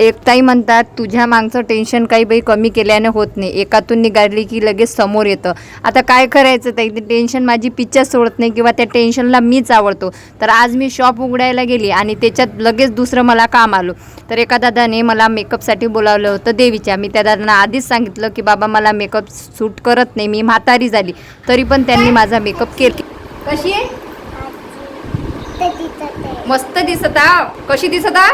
एक ताई म्हणतात तुझ्या मागचं टेन्शन काही बाई कमी केल्याने होत नाही. एकातून निघाली की लगेच समोर येतं. आता काय करायचं ताई? ते टेन्शन माझी पिच्चा सोडत नाही किंवा त्या टेन्शनला मीच आवडतो. तर आज मी शॉप उघडायला गेली आणि त्याच्यात लगेच दुसरं मला काम आलो. तर एका दादाने मला मेकअपसाठी बोलावलं होतं देवीच्या. मी त्या दादांना आधीच सांगितलं की बाबा मला मेकअप सूट करत नाही. मी म्हातारी झाली. तरी पण त्यांनी माझा मेकअप केला. कशी मस्त दिसत आ कशी दिसत आ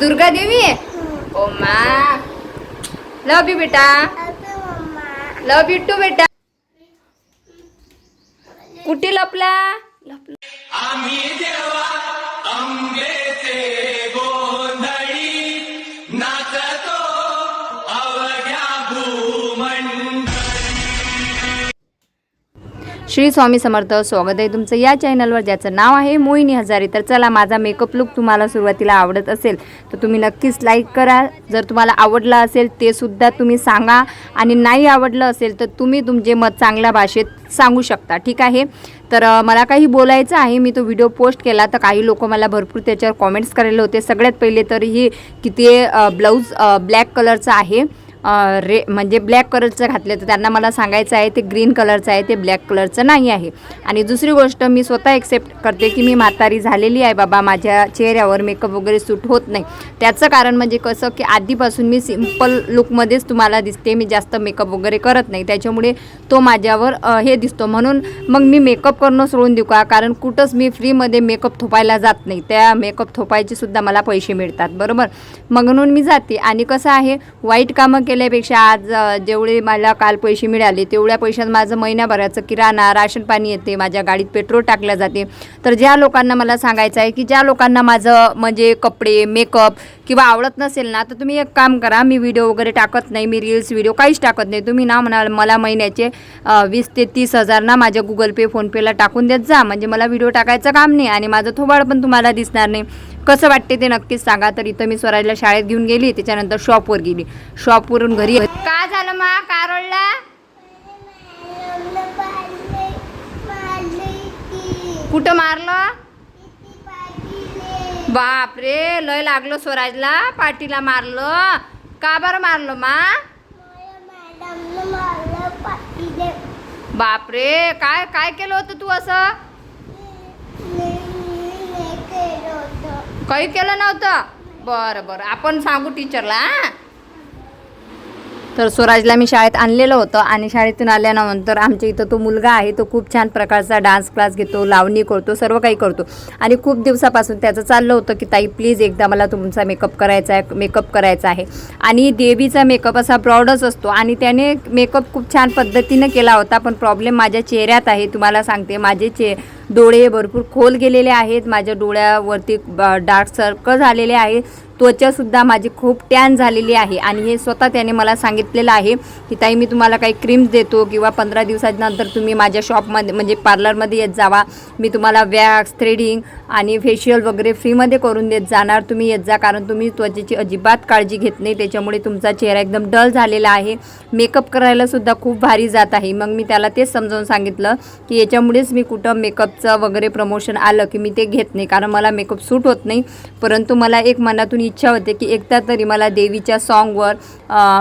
दुर्गा देवी ओ मा लव यू बेटा. लव यू टू बेटा. कुठे लपला? श्री स्वामी समर्थ. स्वागत आहे तुमचं या चॅनलवर ज्याचं नाव आहे मोहिनी हजारे. तर चला माझा मेकअप लुक तुम्हाला सुरुवातीला आवडत असेल तर तुम्ही नक्कीच लाईक करा. जर तुम्हाला आवडलं असेल ते सुद्धा तुम्ही सांगा. आणि नाही आवडलं असेल तर तुम्ही तुमचे मत चांगल्या भाषेत सांगू शकता. ठीक आहे? तर मला काही बोलायचं आहे. मी तो व्हिडिओ पोस्ट केला तर काही लोक मला भरपूर त्याच्यावर कॉमेंट्स करायला होते. सगळ्यात पहिले तर हे किती ब्लाऊज ब्लॅक कलरचा आहे. रे म्हणजे ब्लॅक कलरचं घातलं तर त्यांना मला सांगायचं आहे ते ग्रीन कलरचं आहे ते ब्लॅक कलरचं नाही आहे. आणि दुसरी गोष्ट मी स्वतः एक्सेप्ट करते की मी म्हातारी झालेली आहे बाबा माझ्या चेहऱ्यावर मेकअप वगैरे सूट होत नाही. त्याचं कारण म्हणजे कसं की आधीपासून मी सिंपल लुकमध्येच तुम्हाला दिसते मी जास्त मेकअप वगैरे करत नाही. त्याच्यामुळे तो माझ्यावर हे दिसतो. म्हणून मग मी मेकअप करणं सोडून देऊ का? कारण कुठंच मी फ्रीमध्ये मेकअप थोपायला जात नाही. त्या मेकअप थोपायचे सुद्धा मला पैसे मिळतात. बरोबर? मग म्हणून मी जाते. आणि कसं आहे वाईट कामं केल्यापेक्षा आज जेवढे मला काल पैसे मिळाले तेवढ्या पैशात माझं महिन्याभराचं किराणा राशन पाणी येते माझ्या गाडीत पेट्रोल टाकलं जाते. तर ज्या लोकांना मला सांगायचं आहे की ज्या लोकांना माझं म्हणजे कपडे मेकअप किंवा आवडत नसेल ना तर तुम्ही एक काम करा मी व्हिडिओ वगैरे टाकत नाही मी रील्स व्हिडिओ काहीच टाकत नाही. तुम्ही ना म्हणाल मला महिन्याचे वीस ते तीस हजार ना माझ्या गुगल पे फोनपेला टाकून देत जा. म्हणजे मला व्हिडिओ टाकायचं काम नाही आणि माझं थोबाड पण तुम्हाला दिसणार नाही. कसं वाटते ते नक्कीच सांगा. तर इथं मी स्वराजला शाळेत घेऊन गेली त्याच्यानंतर शॉपवर गेली. शॉपवरून घरी का झालं मा? कारळला कुठं मारलं? बापरे लय लागलं स्वराजला पाठीला मारलं. का बरं मारलं मा? बापरे काय काय केलं होतं तू असं? काही केलं नव्हतं. बरं बरं. आपण सांगू टीचरला तर स्वराजला मी शाळेत आणलेलं होतं आणि शाळेतून आल्यानंतर आमच्या इथं तो मुलगा आहे तो खूप छान प्रकारचा डान्स क्लास घेतो लावणी करतो सर्व काही करतो. आणि खूप दिवसापासून त्याचं चाललं होतं की ताई प्लीज एकदा मला तुमचा मेकअप करायचा आहे मेकअप करायचा आहे. आणि देवीचा मेकअप असा ब्रॉडच असतो आणि त्याने मेकअप खूप छान पद्धतीनं केला होता पण प्रॉब्लेम माझ्या चेहऱ्यात आहे तुम्हाला सांगते. माझे चे डोळे भरपूर खोल गेलेले आहेत. माझ्या डोळ्यावरती डार्क सर्कल झालेले आहे. त्वचासुद्धा माझी खूप टॅन झालेली आहे. आणि हे स्वतः त्याने मला सांगितलेलं आहे की ताई मी तुम्हाला काही क्रीम्स देतो किंवा पंधरा दिवसानंतर तुम्ही माझ्या शॉपमध्ये म्हणजे पार्लरमध्ये येत जावा. मी तुम्हाला वॅक्स थ्रेडिंग आणि फेशियल वगैरे फ्रीमध्ये करून देत जाणार. तुम्ही येत जा कारण तुम्ही त्वचेची अजिबात काळजी घेत नाही. त्याच्यामुळे तुमचा चेहरा एकदम डल झालेला आहे. मेकअप करायलासुद्धा खूप भारी जात आहे. मग मी त्याला तेच समजावून सांगितलं की याच्यामुळेच मी कुठं मेकअप मेकअपचं वगैरे प्रमोशन आलं की मी ते घेत नाही. कारण मला मेकअप सूट होत नाही. परंतु मला एक मनातून इच्छा होते की एकदा तरी मला देवीच्या सॉन्गवर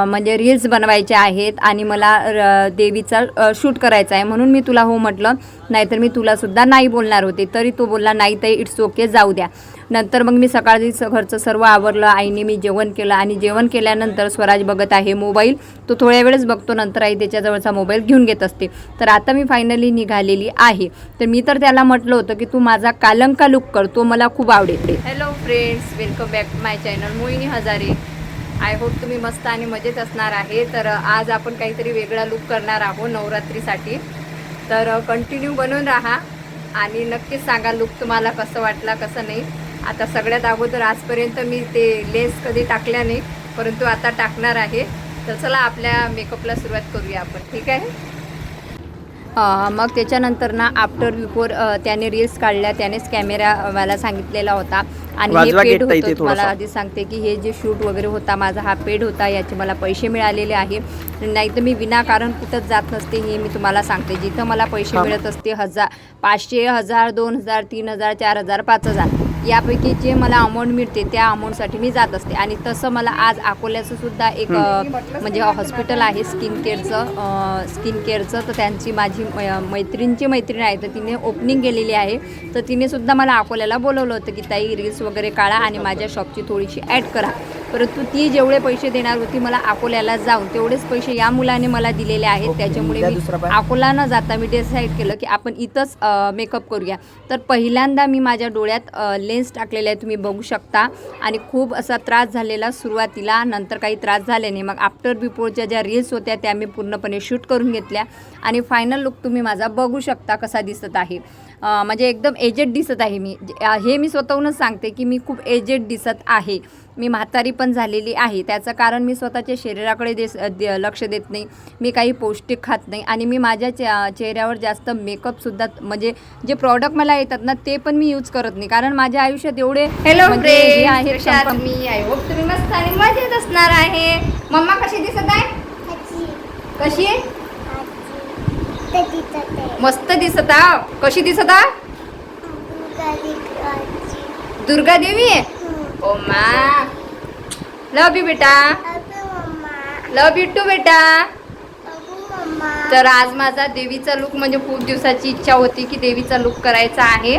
म्हणजे रील्स बनवायचे आहेत आणि मला र- देवीचा शूट करायचा आहे. म्हणून मी तुला हो म्हटलं. नाहीतर मी तुलासुद्धा नाही बोलणार होते. तरी तो बोलला नाही तर इट्स ओके जाऊ द्या. नंतर मग मी सकाळी घरचं सर्व आवरलं आईने मी जेवण केलं आणि जेवण केल्यानंतर स्वराज बघत आहे मोबाईल. तो थोड्या वेळेस बघतो नंतर आई त्याच्याजवळचा मोबाईल घेऊन घेत असते. तर आता मी फायनली निघालेली आहे. तर मी तर त्याला म्हटलं होतं की तू माझा कालंका लुक कर तो मला खूप आवडेल hello friends welcome back my channel Mohini Hazare. I hope तुम्ही मस्त आणि मजेत असणार आहे. तर आज आपण काहीतरी वेगळा लुक करणार आहोत नवरात्रीसाठी. तर कंटिन्यू बनवून राहा आणि नक्कीच सांगा लुक तुम्हाला कसं वाटला कसं नाही. आता सगळ्यात अगोदर आजपर्यंत मी ते लेस कधी टाकल्या नाही परंतु आता टाकणार आहे. तर चला आपल्या मेकअपला सुरुवात करूया आपण ठीक आहे? मग त्याच्यानंतर ना आफ्टर बिफोर त्याने रील्स काढल्या त्यानेच कॅमेरा मला सांगितलेला होता. आणि हे पेड होतं. तुम्हाला. आधी सांगते की हे जे शूट वगैरे होता माझा हा पेड होता याचे मला पैसे मिळालेले आहे. नाही तर मी विनाकारण कुठंच जात नसते हे मी तुम्हाला सांगते. जिथं मला पैसे. मिळत असते हजार पाचशे हजार दोन हजार तीन हजार चार हजार पाच हजार. यापैकी जे मला अमाऊंट मिळते त्या अमाऊंटसाठी मी जात असते. आणि तसं मला आज अकोल्याचं सुद्धा एक म्हणजे हॉस्पिटल आहे स्किन केअरचं. स्किन केअरचं तर त्यांची माझी मै- मैत्रिणीची मैत्रीण आहे तर तिने ओपनिंग केलेली आहे. तर तिने सुद्धा मला अकोल्याला बोलवलं होतं की ताई रील्स वगैरे काढा आणि माझ्या शॉपची थोडीशी ॲड करा. परंतु ती जेवढे पैसे देणार होती मला अकोल्याला जाऊन तेवढेच पैसे या मुलाने मला दिलेले आहेत. त्याच्यामुळे मी. अकोला न जाता मी डिसाईड केलं की आपण इथंच मेकअप करूया. तर पहिल्यांदा मी माझ्या डोळ्यात लेन्स टाकलेले आहे तुम्ही बघू शकता. आणि खूप असा त्रास झालेला सुरुवातीला नंतर काही त्रास झाले नाही. मग आफ्टर बिफोरच्या ज्या रील्स होत्या त्या मी पूर्णपणे शूट करून घेतल्या. आणि फायनल लुक तुम्ही माझा बघू शकता कसा दिसत आहे. म्हणजे एकदम एजेड दिसत आहे मी. हे मी स्वतःहूनच सांगते की मी खूप एजेड दिसत आहे. मी म्हातारी पण झालेली आहे. त्याचं कारण मी स्वतःच्या शरीराकडे देस दे- लक्ष देत नाही. मी काही पौष्टिक खात नाही. आणि मी माझ्या चे चेहऱ्यावर जास्त मेकअपसुद्धा म्हणजे जे प्रॉडक्ट मला येतात ना ते पण मी यूज करत नाही. कारण माझ्या आयुष्यात एवढे हॅलो म्हणजे हे तुम्ही आय होप तुम्ही मस्त आणि मजेत असणार आहे. मम्मा कशी दिसत आहे? कशी? आहे मस्त दिसत आ कशी दिसत आ दुर्गा देवी? ओ मा. लव यू बेटा. लव यू टू बेटा. तर आज माझा देवीचा लुक म्हणजे खूप दिवसाची इच्छा होती की देवीचा लुक करायचा आहे.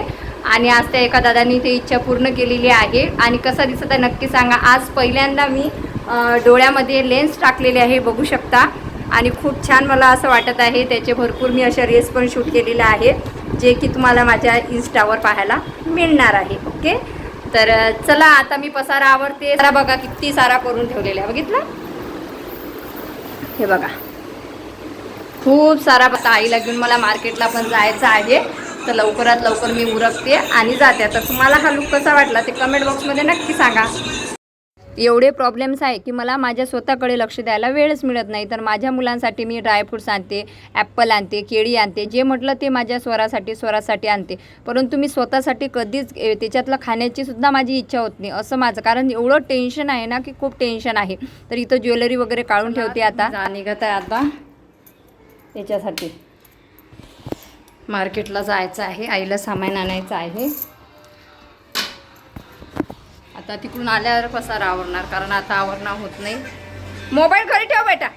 आणि आज त्या एका दादांनी ते इच्छा पूर्ण केलेली आहे. आणि कसा दिसत आहे नक्की सांगा. आज पहिल्यांदा मी डोळ्यामध्ये लेन्स टाकलेले आहे. बघू शकता. आणि खूप छान मला असं वाटत आहे त्याचे भरपूर मी अशा रेस पण शूट केलेल्या आहेत जे की तुम्हाला माझ्या इन्स्टावर पाहायला मिळणार आहे ओके तर चला आता मी पसारा आवडते जरा बघा किती सारा करून ठेवलेला आहे बघितलं? हे बघा. खूप सारा आता आईला घेऊन मला मार्केटला पण जायचं आहे. तर लवकरात लवकर मी उरकते आणि जाते. तर तुम्हाला हा लुक कसा वाटला ते कमेंट बॉक्समध्ये नक्की सांगा. एवढे प्रॉब्लेम्स आहे की मला माझ्या स्वतःकडे लक्ष द्यायला वेळच मिळत नाही. तर माझ्या मुलांसाठी मी ड्रायफ्रुट्स आणते ॲपल आणते केळी आणते जे म्हटलं ते माझ्या स्वरासाठी स्वरासाठी आणते. परंतु मी स्वतःसाठी कधीच त्याच्यातलं खाण्याची सुद्धा माझी इच्छा होत नाही. असं माझं कारण एवढं टेन्शन आहे ना की खूप टेन्शन आहे. तर इथं ज्वेलरी वगैरे काढून ठेवते आता. निघत आहे आता. त्याच्यासाठी. मार्केटला जायचं आहे आईला सामान आणायचं आहे. आता तिकडून आल्यावर पसारा आवरणार कारण आता आवरणं होत नाही. मोबाईल घरी ठेव बेटा.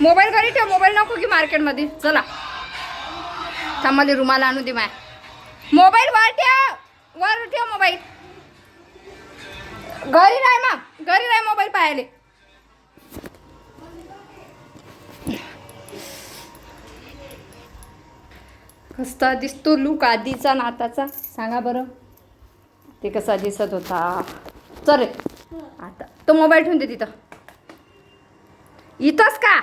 मोबाईल घरी ठेव मोबाईल नको की मार्केटमध्ये. चला. थांबली रुमाला आणू दे माय. मोबाईल वर ठेव. वर ठेव मोबाईल. घरी नाही मग. घरी नाही मोबाईल पाहिले कसा दिसतो लूक आधीचा नाताचा सांगा बरं. ते कसा दिसत होता? चल आता तो मोबाईल ठेवून दे तिथं. इथंच का?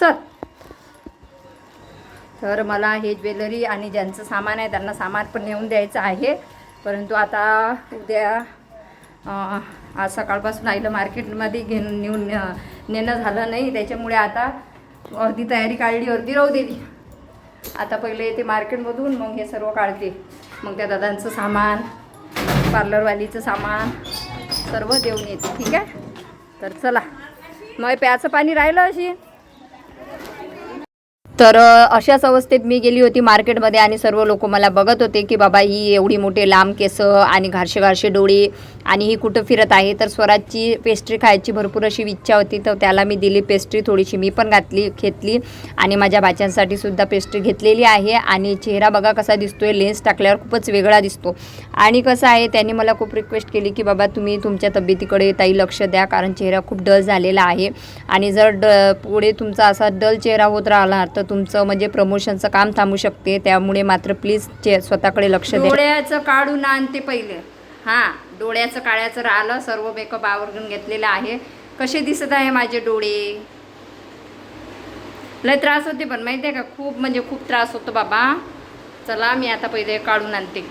चल. तर मला हे ज्वेलरी आणि ज्यांचं सामान आहे त्यांना सामान पण नेऊन द्यायचं आहे. परंतु आता उद्या आज सकाळपासून आईला मार्केटमध्ये घेऊन नेऊन नेणं झालं नाही. त्याच्यामुळे आता अर्धी तयारी काढली अर्धी राहू दिली आता पहिले येते मार्केटमधून मग हे सर्व काढते. मग त्या दादांचं सामान पार्लरवालीचं सामान सर्व देऊन येते. ठीक आहे? तर चला. मग प्याचं पाणी राहिलं अशी? तर अशाच अवस्थेत मी गेली होती मार्केटमध्ये आणि सर्व लोक मला बघत होते की बाबा ही एवढी मोठे लांब केस आणि घारशे घारशे डोळे आणि ही कुठं फिरत आहे. तर स्वराजची पेस्ट्री खायची भरपूर अशी इच्छा होती. तर त्याला मी दिली पेस्ट्री थोडीशी मी पण घातली घेतली आणि माझ्या भाच्यांसाठी सुद्धा पेस्ट्री घेतलेली आहे. आणि चेहरा बघा कसा दिसतोय. लेन्स टाकल्यावर खूपच वेगळा दिसतो. आणि कसं आहे त्यांनी मला खूप रिक्वेस्ट केली की बाबा तुम्ही तुमच्या तब्येतीकडे ताई लक्ष द्या. कारण चेहरा खूप डल झालेला आहे. आणि जर ड पुढे तुमचा असा डल चेहरा होत राहिला तर तुमचं म्हणजे प्रमोशनचं काम थांबू शकते. त्यामुळे मात्र प्लीज चे स्वतःकडे लक्ष द्या. डोळ्याचं काढून आणते पहिले. हां डोळ्याचं काळ्याचं राहिलं सर्व मेकअप आवरून घेतलेलं आहे. कसे दिसत आहे माझे डोळे? लय त्रास होते पण माहिती आहे का? खूप म्हणजे खूप त्रास होतो बाबा. चला मी आता पहिले काढून आणते.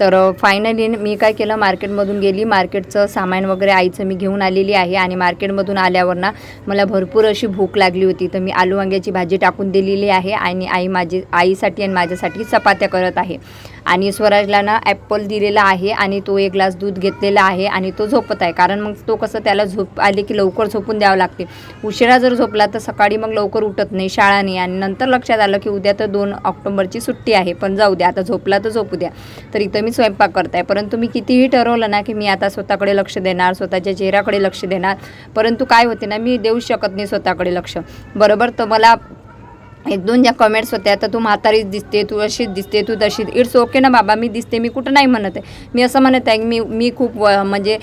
तर फायनली मी काय केलं? मार्केटमधून गेली. मार्केटचं सामान वगैरे आईचं मी घेऊन आलेली आहे आणि मार्केटमधून आल्यावर ना मला भरपूर अशी भूक लागली होती. तर मी आलू वांग्याची भाजी टाकून दिलेली आहे आणि आई माझी आईसाठी आणि माझ्यासाठी चपात्या करत आहे. आणि स्वराजला ना ॲपल दिलेला आहे आणि तो एक ग्लास दूध घेतलेला आहे आणि तो झोपत आहे. कारण मग तो कसं त्याला झोप आले की लवकर झोपून द्यावं लागते. उशिरा जर झोपला तर सकाळी मग लवकर उठत नाही शाळा नाही आणि नंतर लक्षात आलं की उद्या तर दोन ऑक्टोबरची सुट्टी आहे. पण जाऊ द्या आता झोपला तर झोपू द्या. तर इथं मी स्वयंपाक करताय. परंतु मी कितीही ठरवलं ना की मी आता स्वतःकडे लक्ष देणार स्वतःच्या चेहऱ्याकडे लक्ष देणार. परंतु काय होते ना मी देऊ शकत नाही स्वतःकडे लक्ष. बरोबर? तर मला एक दोन ज्या कमेंट्स होत्या तर तू म्हातारीच दिसते तू अशीच दिसते तू तशीच. इट्स ओके ना बाबा मी दिसते मी कुठं नाही म्हणत आहे. मी असं म्हणत आहे की मी मी खूप व- म्हणजे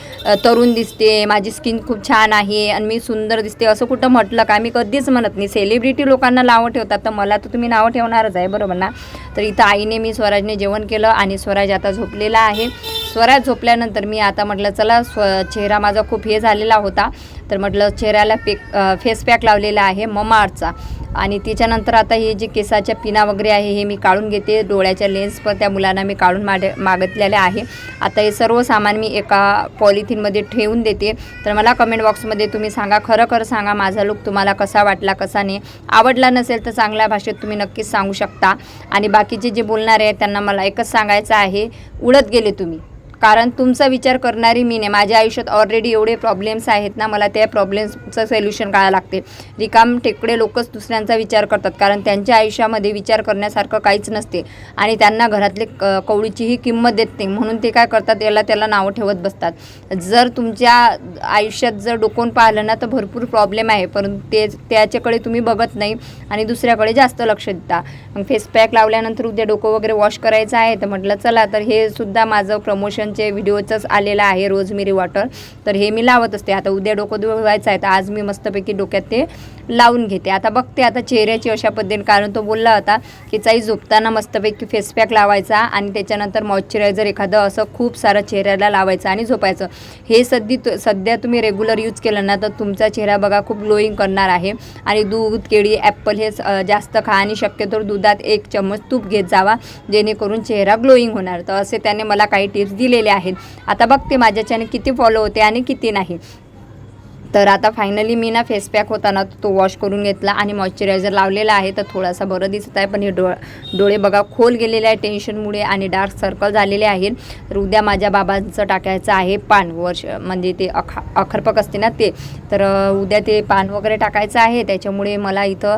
तरुण दिसते माझी स्किन खूप छान आहे आणि मी सुंदर दिसते असं कुठं म्हटलं का? मी कधीच म्हणत नाही. सेलिब्रिटी लोकांना नावं ठेवतात तर मला तर तुम्ही नावं ठेवणारच आहे बरोबर ना? तर इथं आईने मी स्वराजने जेवण केलं आणि स्वराज आता झोपलेला आहे. स्वराज झोपल्यानंतर मी आता म्हटलं चला स्व चेहरा माझा खूप हे झालेला होता. तर म्हटलं चेहऱ्याला पेक फेस पॅक लावलेला आहे ममाअर्थचा आणि त्याच्यानंतर आता हे जे केसाच्या पिना वगैरे आहे हे मी काढून घेते. डोळ्याच्या लेन्स पण त्या मुलांना मी काढून माड मागितलेल्या आहे. आता हे सर्व सामान मी एका पॉलिथिनमध्ये ठेवून देते. तर मला कमेंट बॉक्समध्ये तुम्ही सांगा खरं खरं सांगा माझा लुक तुम्हाला कसा वाटला कसा नाही. आवडला नसेल तर चांगल्या भाषेत तुम्ही नक्कीच सांगू शकता. आणि बाकीचे जे बोलणारे आहेत त्यांना मला एकच सांगायचं आहे उडत गेले तुम्ही. कारण तुमचा विचार करणारी मी नाही. माझ्या आयुष्यात ऑलरेडी एवढे प्रॉब्लेम्स आहेत ना मला त्या प्रॉब्लेम्सचं सोल्युशन काढायला लागते. रिकाम टेकडे लोकच दुसऱ्यांचा विचार करतात कारण त्यांच्या आयुष्यामध्ये विचार करण्यासारखं काहीच नसते. आणि त्यांना घरातले क कवडीचीही किंमत देत नाही. म्हणून ते काय करतात याला त्याला नावं ठेवत बसतात. जर तुमच्या आयुष्यात जर डोकून पाहिलं ना तर भरपूर प्रॉब्लेम आहे. परंतु ते त्याच्याकडे तुम्ही बघत नाही आणि दुसऱ्याकडे जास्त लक्ष देता. मग फेस पॅक लावल्यानंतर उद्या डोकं वगैरे वॉश करायचं आहे तर म्हटलं चला तर हे सुद्धा माझं प्रमोशन प्रमोशनचे व्हिडिओचंच आलेला आहे रोजमेरी वॉटर तर हे मी लावत असते. आता उद्या डोकं धुवायचं आहे तर आज मी मस्तपैकी डोक्यात ते लावून घेते. आता बघते आता चेहऱ्याची अशा पद्धतीने कारण तो बोलला होता की चाई झोपताना मस्तपैकी फेस पॅक लावायचा आणि त्याच्यानंतर मॉइश्चरायझर एखादं असं खूप सारं चेहऱ्याला लावायचं आणि झोपायचं. हे सध्या सध्या तुम्ही रेग्युलर यूज केलं ना तर तुमचा चेहरा बघा खूप ग्लोईंग करणार आहे. आणि दूध केळी ॲपल हे जास्त खा आणि शक्यतो दुधात एक चम्मच तूप घेत जावा जेणेकरून चेहरा ग्लोईंग होणार. तर असे त्याने मला काही टिप्स दिले दिलेले आहेत. आता बघते माझ्याच्याने किती फॉलो होते आणि किती नाही. तर आता फायनली मी ना फेस पॅक होता ना तो वॉश करून घेतला आणि मॉइश्चरायझर लावलेला आहे. तर थोडासा बरं दिसत आहे पण हे डोळ डोळे बघा खोल गेलेले आहे टेन्शनमुळे आणि डार्क सर्कल झालेले आहेत. तर उद्या माझ्या बाबांचं टाकायचं आहे पान वर्ष म्हणजे ते अखा अखरपक असते ना ते. तर उद्या ते पान वगैरे टाकायचं आहे. त्याच्यामुळे मला इथं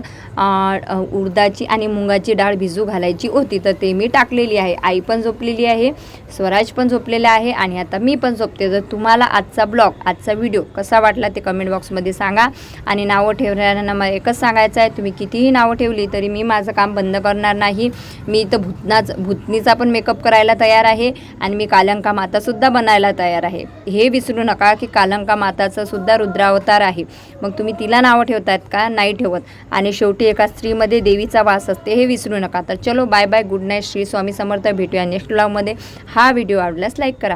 उडदाची आणि मुंगाची डाळ भिजू घालायची होती. तर ते मी टाकलेली आहे. आई पण झोपलेली आहे स्वराज पण झोपलेला आहे आणि आता मी पण झोपते. तर तुम्हाला आजचा ब्लॉग आजचा व्हिडिओ कसा वाटला ते कमेंट बॉक्समध्ये सांगा. आणि नावं ठेवणाऱ्यांना मला एकच सांगायचं आहे तुम्ही कितीही नावं ठेवली तरी मी माझं काम बंद करणार नाही. मी इथं भूतनाच भूतनीचा पण मेकअप करायला तयार आहे आणि मी कालंका मातासुद्धा बनायला तयार आहे. हे विसरू नका की कालंका माताचं सुद्धा रुद्रावतार आहे. मग तुम्ही तिला नावं ठेवतात का? नाही ठेवत. आणि शेवटी एका स्त्रीमध्ये देवीचा वास असते हे विसरू नका. तर चलो bye bye good night Shri Swami Samarth. भेटूया नेक्स्ट ब्लॉगमध्ये हा व्हिडिओ आवडल्यास लाईक करा.